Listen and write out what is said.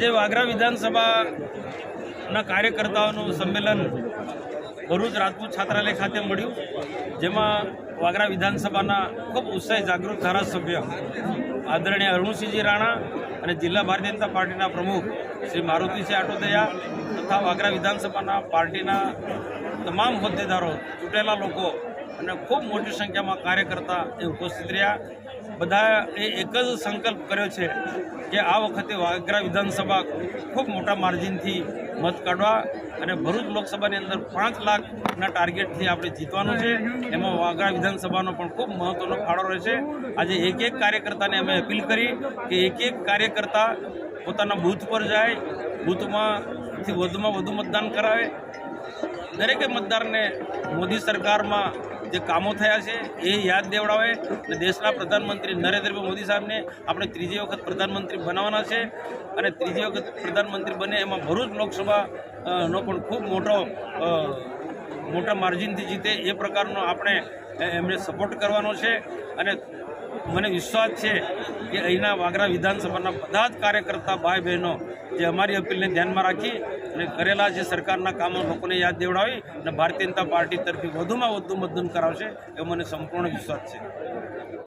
જે વાગરા વિધાનસભાના કાર્યકર્તાઓનું સંમેલન ભરૂચ રાજપૂત છાત્રાલય ખાતે મળ્યું, જેમાં વાગરા વિધાનસભાના ખૂબ ઉત્સાહી જાગૃત ધારાસભ્ય આદરણીય અરુણસિંહજી રાણા અને જિલ્લા ભારતીય જનતા પાર્ટીના પ્રમુખ શ્રી મારુતિસિંહ આટોદયા તથા વાગરા વિધાનસભાના પાર્ટીના તમામ હોદ્દેદારો, ચૂંટેલા લોકો અને ખૂબ મોટી સંખ્યામાં કાર્યકર્તા એ ઉપસ્થિત રહ્યા. બધા એ એક જ સંકલ્પ કર્યો છે કે આ વખતે વાગરા વિધાનસભા ખૂબ મોટા માર્જિનથી મત કાઢવા અને ભરૂચ લોકસભાની અંદર પાંચ લાખના ટાર્ગેટથી આપણે જીતવાનું છે. એમાં વાગરા વિધાનસભાનો પણ ખૂબ મહત્ત્વનો ફાળો રહેશે. આજે એક એક કાર્યકર્તાને અમે અપીલ કરી કે એક એક કાર્યકર્તા પોતાના બૂથ પર જાય, બૂથમાંથી વધુમાં વધુ મતદાન કરાવે. દરેકે મતદારને મોદી સરકારમાં જે કામો થયા છે એ યાદ દેવડાવે અને દેશના પ્રધાનમંત્રી નરેન્દ્રભાઈ મોદી સાહેબને આપણે ત્રીજી વખત પ્રધાનમંત્રી બનાવવાના છે અને ત્રીજી વખત પ્રધાનમંત્રી બને એમાં ભરૂચ લોકસભા નો પણ ખૂબ મોટો મોટા માર્જિનથી જીતે એ પ્રકારનો આપણે એમને સપોર્ટ કરવાનો છે. અને મને વિશ્વાસ છે કે અહીંના વાગરા વિધાનસભાના બધા જ કાર્યકર્તા ભાઈ બહેનો જે અમારી અપીલને ધ્યાનમાં રાખી અને કરેલા જે સરકારના કામો લોકોને યાદ દેવડાવી અને ભારતીય જનતા પાર્ટી તરફથી વધુમાં વધુ મતદાન કરાવશે એવો મને સંપૂર્ણ વિશ્વાસ છે.